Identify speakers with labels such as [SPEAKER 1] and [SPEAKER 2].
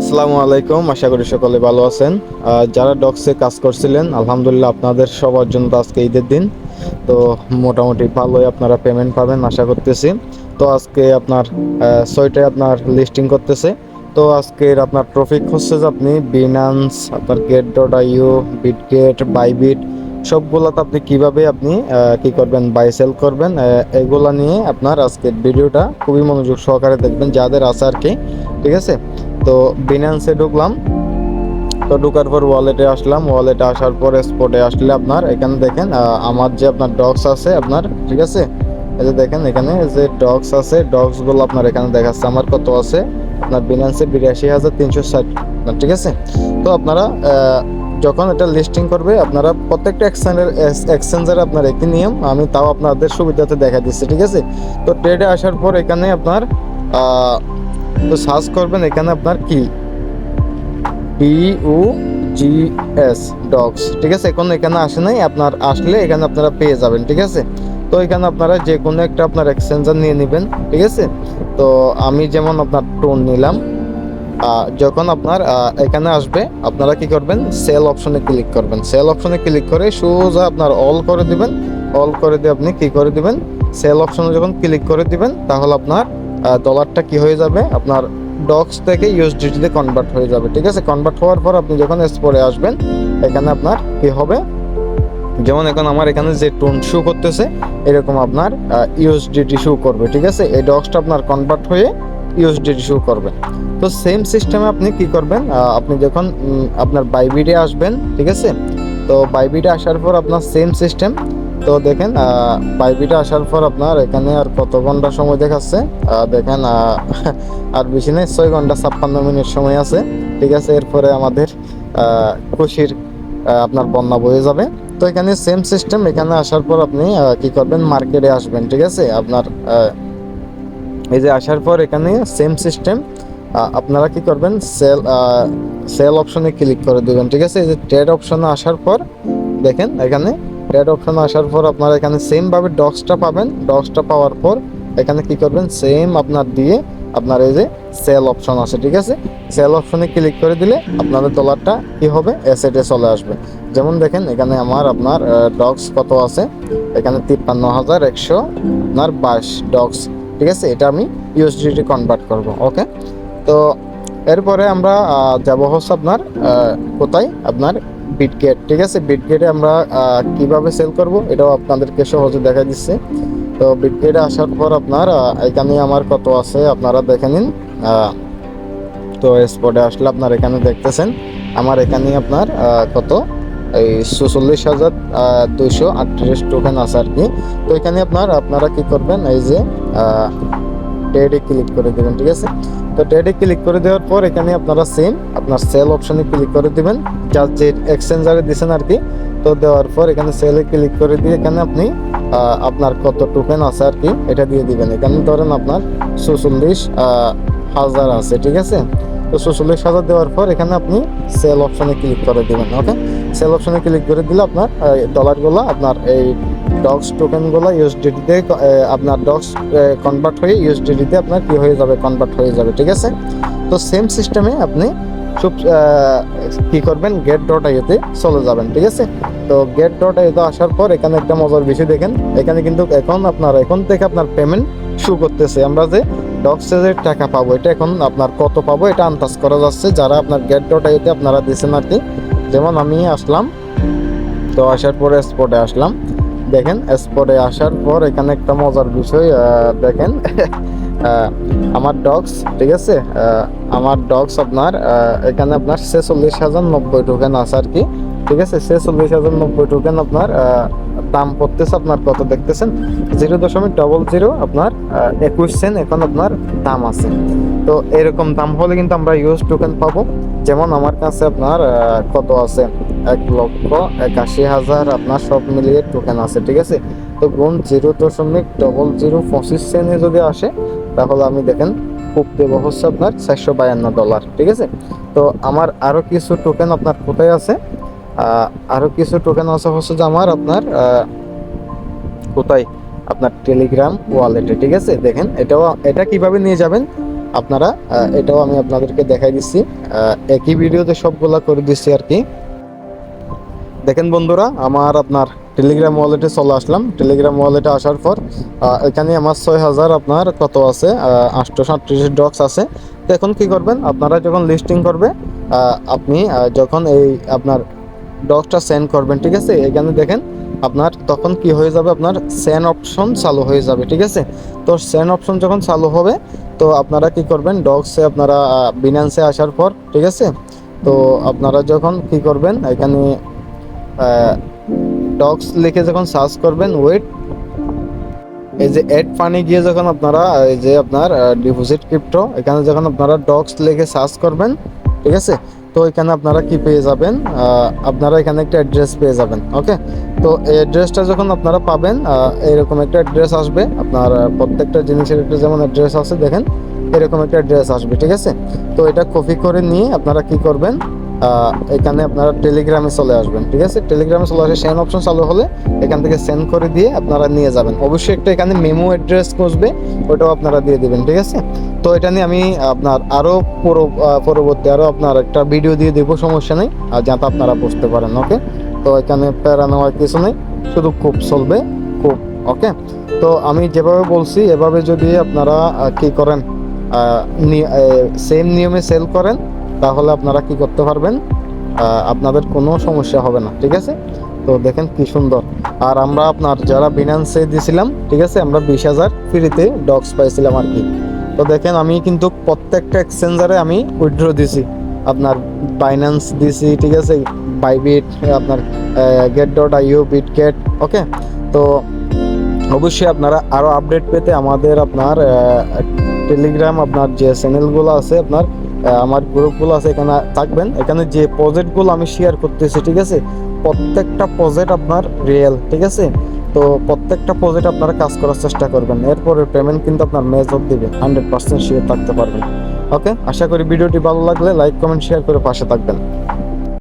[SPEAKER 1] আসসালামু আলাইকুম, আশা করি সকলে ভালো আছেন। যারা ডক্সে কাজ করছিলেন, আলহামদুলিল্লাহ আপনাদের সবার জন্য আজকে ঈদের দিন। তো মোটামুটি ভালোই আপনারা পেমেন্ট পাবেন, আশা করতেছি। তো আজকে আপনার ছয়টায় আপনার লিস্টিং করতেছে। তো আজকের আপনার ট্রফিক হচ্ছে যে আপনি বিনান্স আপনার Gate dot IO Bitget Bybit সবগুলোতে আপনি কীভাবে আপনি কি করবেন বাই সেল করবেন এগুলা নিয়ে আপনার আজকের ভিডিওটা খুবই মনোযোগ সহকারে দেখবেন, যাদের আছে আর কি। ঠিক আছে? তো বিনান্সে ঢুকলাম। তো ঢুকার পর ওয়ালেটে আসলাম। ওয়ালেটে আসার পর স্পটে আসলে আপনার এখানে দেখেন আমার যে আপনার ডগস আছে আপনার, ঠিক আছে? এই যে দেখেন, এখানে যে ডগস আছে ডগসগুলো আপনার এখানে দেখাচ্ছে, আমার কত আছে? আপনার বিনান্সে বিরাশি হাজার তিনশো ষাট ঠিক আছে? তো আপনারা যখন এটা লিস্টিং করবে, আপনারা প্রত্যেকটা এক্সচেঞ্জের এক্সচেঞ্জের আপনার একই নিয়ম, আমি তাও আপনাদের সুবিধাতে দেখা দিচ্ছি, ঠিক আছে? তো ট্রেডে আসার পর এখানে আপনার তো সার্চ করবেন এখানে আপনার কি? ও জি এস ডগস ঠিক আছে? এখন এখানে আসে নাই, আপনার আসলে এখানে আপনারা পেয়ে যাবেন, ঠিক আছে? তো এখানে আপনারা যে কোনো একটা আপনার এক্সচেঞ্জার নিয়ে নেবেন, ঠিক আছে? তো আমি যেমন আপনার টোন নিলাম যখন আপনার এখানে আসবে, আপনারা কি করবেন? সেল অপশনে ক্লিক করবেন। সেল অপশনে ক্লিক করে সোজা আপনার অল করে দিবেন। অল করে দিয়ে আপনি কি করে দিবেন? সেল অপশনে যখন ক্লিক করে দিবেন, তাহলে আপনার ডলারটা কি হয়ে যাবে? আপনার ডক্স থেকে ইউএসডিটিতে কনভার্ট হয়ে যাবে, ঠিক আছে? কনভার্ট হওয়ার পর আপনি যখন স্পোরে আসবেন, এখানে আপনার কি হবে? যেমন এখন আমার এখানে যে টোন শো করতেছে, এরকম আপনার ইউএসডিটি শো করবে, ঠিক আছে? এই ডক্সটা আপনার কনভার্ট হয়ে ইউএসডিটি শো করবে। তো সেম সিস্টেমে আপনি কি করবেন? আপনি যখন আপনার বাইবিডে আসবেন, ঠিক আছে? তো বাইবিডে আসার পর আপনার সেম সিস্টেম তো দেখেন বাইবিডে আসার পর আপনার এখানে আর কত ঘণ্টা সময় দেখাচ্ছে? দেখেন আর বেশি নেই, ছয় ঘণ্টা ছাপ্পান্ন মিনিট সময় আছে। ঠিক আছে, এরপরে আমাদের খুশির আপনার বন্যা বয়ে যাবে। তো এখানে সেম সিস্টেম এখানে আসার পর আপনি কি করবেন? মার্কেটে আসবেন, ঠিক আছে? আপনার এই যে আসার পর এখানে সেম সিস্টেম আপনারা কি করবেন? সেল সেল অপশনে ক্লিক করে দিবেন, ঠিক আছে? এই যে ট্রেড অপশনে আসার পর, দেখেন, এখানে ট্রেড অপশনে আসার পর আপনারা এখানে সেমভাবে ডক্সটা পাবেন। ডক্সটা পাওয়ার পর এখানে কি করবেন? সেম আপনার দিয়ে আপনার এই যে সেল অপশন আছে, ঠিক আছে? সেল অপশনে ক্লিক করে দিলে আপনাদের ডলারটা কি হবে? এসেটে চলে আসবে। যেমন দেখেন, এখানে আমার আপনার ডক্স কত আছে? এখানে তিপ্পান্ন হাজার একশো আপনার বাইশ ডক্স ঠিক আছে? এটা আমি ইউএসডিটি কনভার্ট করব ওকে তো এরপরে আমরা যাব হচ্ছে আপনার কোথায়? আপনার বিটগেট ঠিক আছে? বিটগেটে আমরা কীভাবে সেল করব এটাও আপনাদেরকে সহজে দেখা দিচ্ছে। তো বিটগেটে আসার পর আপনার এখানে আমার কত আছে আপনারা দেখে নিন। তো স্পটে আসলে আপনার এখানে দেখতেছেন, আমার এখানে আপনার কত? এই ছচল্লিশ হাজার দুইশো আটত্রিশ টোকেন আছে আর কি। তো এখানে আপনার, আপনারা কি করবেন, এই যে ট্রেডে ক্লিক করে দেবেন, ঠিক আছে? তো ট্রেডে ক্লিক করে দেওয়ার পর এখানে আপনারা সেম আপনার সেল অপশনে ক্লিক করে দিবেন। যার যে এক্সচেঞ্জারে দিয়েছেন আর কি, তো দেওয়ার পর এখানে সেলে ক্লিক করে দিয়ে এখানে আপনি আপনার কত টোকেন আছে আর কি, এটা দিয়ে দিবেন। এখানে ধরেন আপনার ছচল্লিশ হাজার আছে, ঠিক আছে? তো ছচল্লিশ হাজার দেওয়ার পর এখানে আপনি সেল অপশনে ক্লিক করে দিবেন ওকে সেল অপশনে ক্লিক করে দিলে আপনার ডলারগুলো আপনার এই ডক্স টোকেনগুলো ইউএসডিটিতে আপনার ডক্স কনভার্ট হয়ে ইউএসডিটিতে আপনার কি হয়ে যাবে? কনভার্ট হয়ে যাবে, ঠিক আছে? তো সেম সিস্টেমে আপনি খুব কী করবেন? গেট ডট আইতে চলে যাবেন, ঠিক আছে? তো গেট ডট আইতে আসার পর এখানে একটা মজার বিষয় দেখেন। এখানে কিন্তু এখন আপনার, এখন থেকে আপনার পেমেন্ট শু করতেছে। আমরা যে ডক্সে যে টাকা পাবো, এটা এখন আপনার কত পাবো, এটা আন্দাজ করা যাচ্ছে। যারা আপনার গেট ডট আইতে আপনারা দিয়েছেন আর কি। যেমন আমি আসলাম, তো আসার পরে স্পটে আসলাম। দেখেন স্পটে আসার পর এখানে একটা মজার বিষয় দেখেন আমার ডগস ঠিক আছে? আমার ডগস আপনার এখানে আপনার ছেচল্লিশ হাজার নব্বই টোকেন আছে আর কি, ঠিক আছে? ছেচল্লিশ হাজার নব্বই টোকেন আপনার দাম পড়তেছে আপনার কত দেখতেছেন? জিরো দশমিক ডবল জিরো আপনার একুশ সেন্ট এখন আপনার দাম আছে। তো এরকম দাম হলে কিন্তু আমরা ইউজ টোকেন পাবো। যেমন আমার কাছে আপনার কত আছে? এক লক্ষ একাশি হাজার আপনার সব মিলিয়ে টোকেন আছে, ঠিক আছে? তো গুণ জিরো দশমিক ডবল জিরো পঁচিশ সেন্টে যদি আসে, তাহলে আমি দেখেন, খুব দেবো হচ্ছে আপনার চারশো বায়ান্ন ডলার ঠিক আছে? তো আমার আরও কিছু টোকেন আপনার কোথায় আছে? আরও কিছু টোকেন আছে হচ্ছে যে আমার আপনার কোথায়? আপনার টেলিগ্রাম ওয়ালেটে ঠিক আছে? দেখেন, এটাও, এটা কীভাবে নিয়ে যাবেন? আপনারা এটাও আমি আপনাদেরকে দেখাই দিচ্ছি। একই ভিডিওতে সবগুলা করে দিচ্ছি আর কি। দেখেন বন্ধুরা, আমার আপনার টেলিগ্রাম ওয়ালেটে চলে আসলাম। টেলিগ্রাম ওয়ালেটে আসার পর এখানে আমার ছয় হাজার আপনার কত আছে? আটশো সাতত্রিশ ডক্স আছে। তো এখন কি করবেন? আপনারা যখন লিস্টিং করবে আপনি যখন এই আপনার ডক্সটা সেন্ড করবেন, ঠিক আছে? এখানে দেখেন, আপনার তখন কি হয়ে যাবে? আপনার সেন অপশন চালু হয়ে যাবে, ঠিক আছে? তো সেন অপশন যখন চালু হবে তো আপনারা কি করবেন? ডগসে আপনারা বিনান্সে আসার পর, ঠিক আছে? তো আপনারা যখন কি করবেন? এখানে ডগস লিখে যখন সার্চ করবেন ওয়েট এই যে এড ফানি গিয়ে যখন আপনারা, এই যে আপনার ডিপোজিট ক্রিপ্টো এখানে যখন আপনারা ডগস লিখে সার্চ করবেন, ঠিক আছে? তো এখানে আপনারা কি পেয়ে যাবেন? আপনারা এখানে একটা অ্যাড্রেস পেয়ে যাবেন ওকে তো এই অ্যাড্রেসটা যখন আপনারা পাবেন এরকম একটা অ্যাড্রেস আসবে। আপনার প্রত্যেকটা জিনিসের একটা যেমন অ্যাড্রেস আছে, দেখেন, এরকম একটা অ্যাড্রেস আসবে, ঠিক আছে? তো এটা কপি করে নিয়ে আপনারা কি করবেন? এখানে আপনারা টেলিগ্রামে চলে আসবেন, ঠিক আছে? টেলিগ্রামে চলে আসে সেন্ড অপশন চালু হলে এখান থেকে সেন্ড করে দিয়ে আপনারা নিয়ে যাবেন। অবশ্যই একটা এখানে মেমো অ্যাড্রেস খুঁজবে, ওটাও আপনারা দিয়ে দিবেন, ঠিক আছে? তো এটা নিয়ে আমি আপনার আরও পরবর্তী আরও আপনার একটা ভিডিও দিয়ে দেবো, সমস্যা নেই, আর যাতে আপনারা বুঝতে পারেন, ওকে? তো এখানে প্যারা নেওয়ার কিছু নেই, শুধু খুব চলবে, খুব, ওকে? তো আমি যেভাবে বলছি, এভাবে যদি আপনারা কি করেন সেম নিয়মে সেল করেন তাহলে আপনারা কি করতে পারবেন? আপনাদের কোনো সমস্যা হবে না, ঠিক আছে? তো দেখেন কি সুন্দর। আর আমরা আপনার যারা বিনান্সে দিয়েছিলাম ঠিক আছে, আমরা বিশ হাজার ফ্রিতে ডগস পাইছিলাম আর কি। তো দেখেন আমি কিন্তু প্রত্যেকটা এক্সচেঞ্জারে আমি উইথড্র দিছি। আপনার বাইন্যান্স দিছি, ঠিক আছে বাইবিট আপনার গেট ডট আইও বিটকেট ওকে তো অবশ্যই আপনারা আরও আপডেট পেতে আমাদের আপনার টেলিগ্রাম আপনার যে চ্যানেলগুলো আছে, আপনার আমার গ্রুপগুলো আছে, এখানে থাকবেন। এখানে যে প্রজেক্টগুলো আমি শেয়ার করতেছি, ঠিক আছে? প্রত্যেকটা প্রজেক্ট আপনার রিয়েল ঠিক আছে? তো প্রত্যেকটা প্রজেক্ট আপনারা কাজ করার চেষ্টা করবেন। এরপরে পেমেন্ট কিন্তু আপনার মেজর দেবে হান্ড্রেড পার্সেন্ট শেয়ার থাকতে পারবেন ওকে আশা করি ভিডিওটি ভালো লাগলে লাইক কমেন্ট শেয়ার করে পাশে থাকবেন।